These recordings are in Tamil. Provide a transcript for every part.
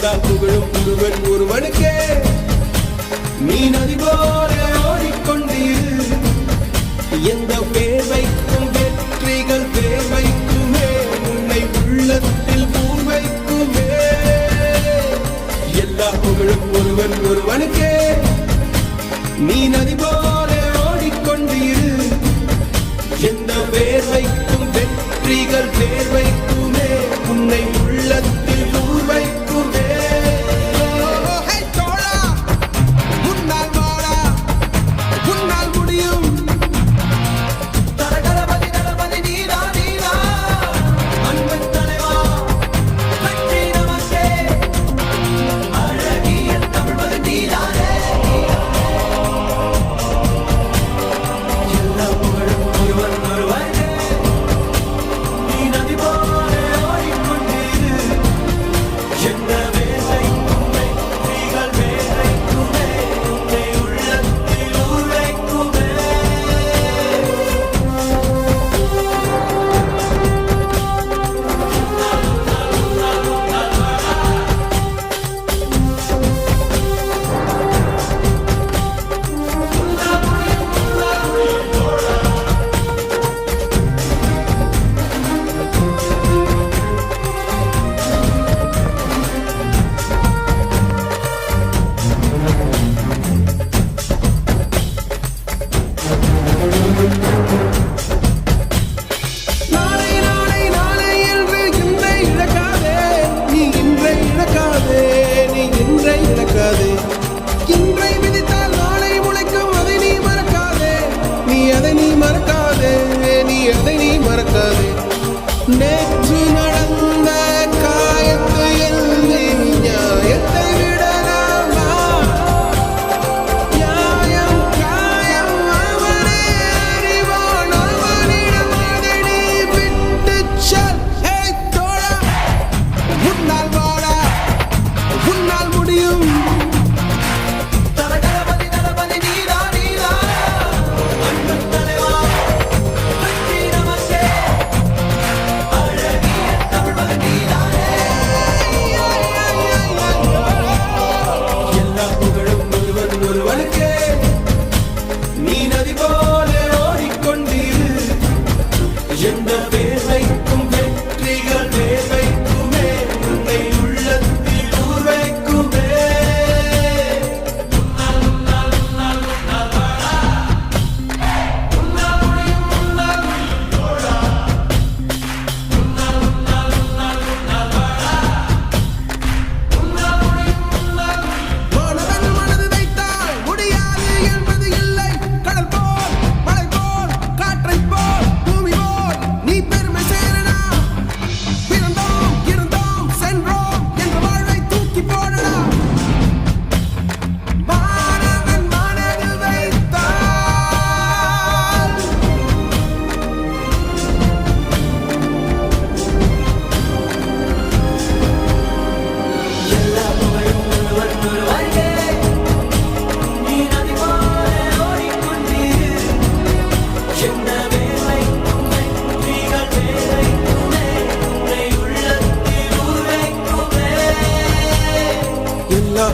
கொடுத்தால் புகழும் புதுவன் ஒருவனுக்கே. நீ நதி போல ஓடிக்கொண்டீர். எந்த வேர்வைக்கும் வெற்றிகள் வேர்வைக்குமே உன்னை உள்ளத்தில் பூர்வைக்குமே. எல்லா புகழும் ஒருவன் ஒருவனுக்கே. நீ நதி போல ஓடிக்கொண்டீர். எந்த வேர்வைக்கும் வெற்றிகள் வேர்வைக்கும்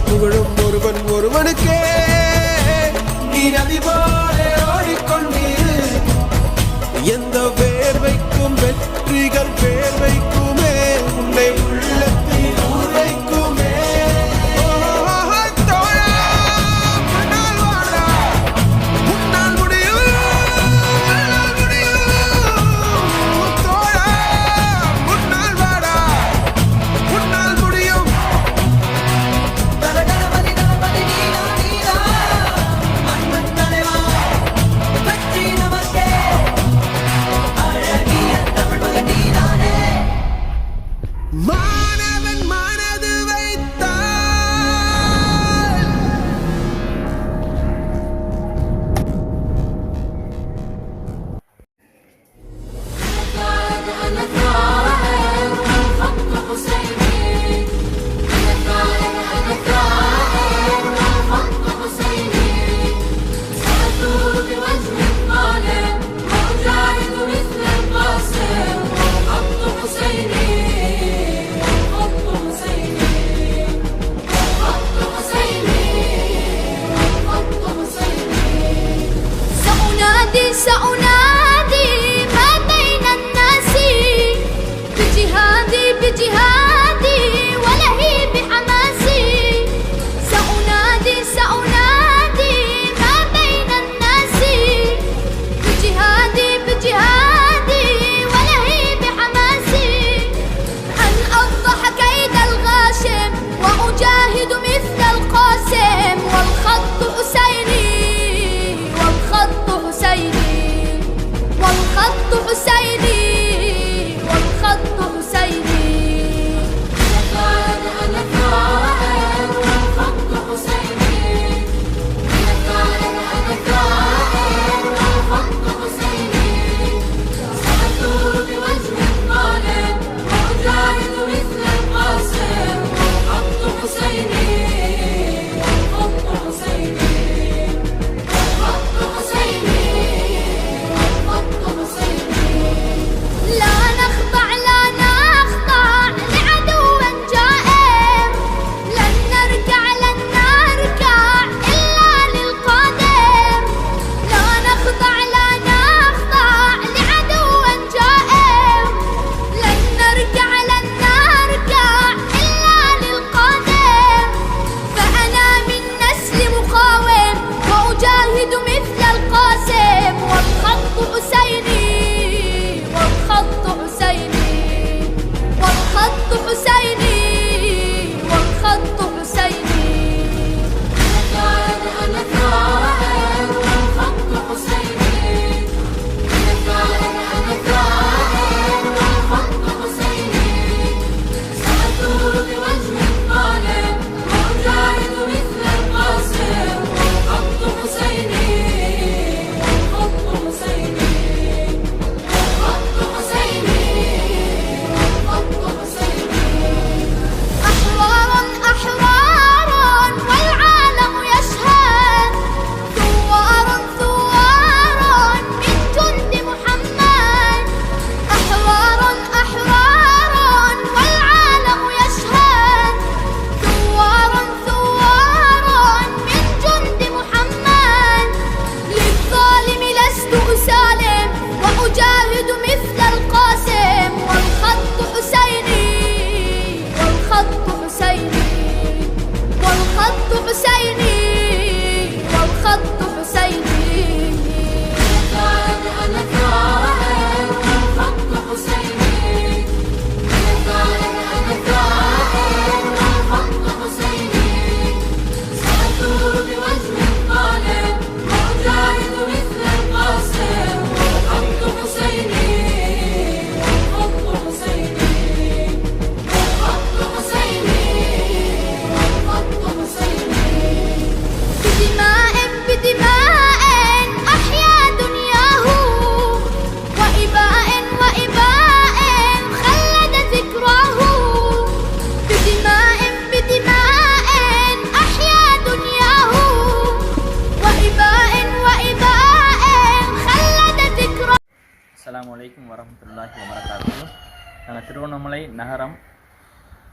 புகழும் ஒருவன் ஒருவனுக்கே. நீ நதி போல ஓடிக்கொண்டீர். எந்த வேர்வைக்கும் வெற்றிகள் வேர்வைக்கும் நகரம்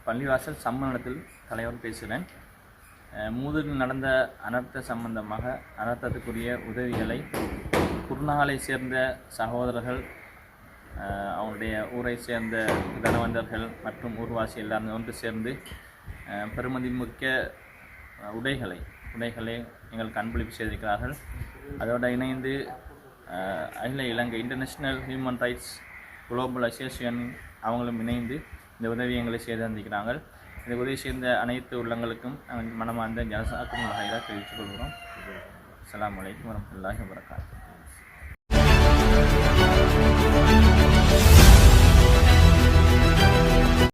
பள்ளிவாசல் சம்மேளனத்தில் தலைவர் பேசுகிறேன். அஹ் மூதூரில் நடந்த அனர்த்த சம்பந்தமாக அனர்த்தத்துக்குரிய உதவிகளை குர்நாகலை சேர்ந்த சகோதரர்கள் அஹ் அவங்களுடைய ஊரை சேர்ந்த தனவந்தர்கள் மற்றும் ஊர்வாசி எல்லாம் ஒன்று சேர்ந்து பெருமதி மிக்க உடைகளை உடைகளை எங்களுக்கு அன்பளிப்பு செய்திருக்கிறார்கள். அதோடு இணைந்து அகில Ilankai international human rights global association அவங்களும் இணைந்து இந்த உதவி எங்களை செய்திருந்திருக்கிறாங்க இந்த உதவி சேர்ந்த அனைத்து உள்ளங்களுக்கும் நாங்கள் மனமார்ந்த ஜனசாக்கும் வகையாக தெரிவித்துக் கொள்கிறோம். அலாம் வலைக்கம் வரமத்துல்லாஹி வரகாத்து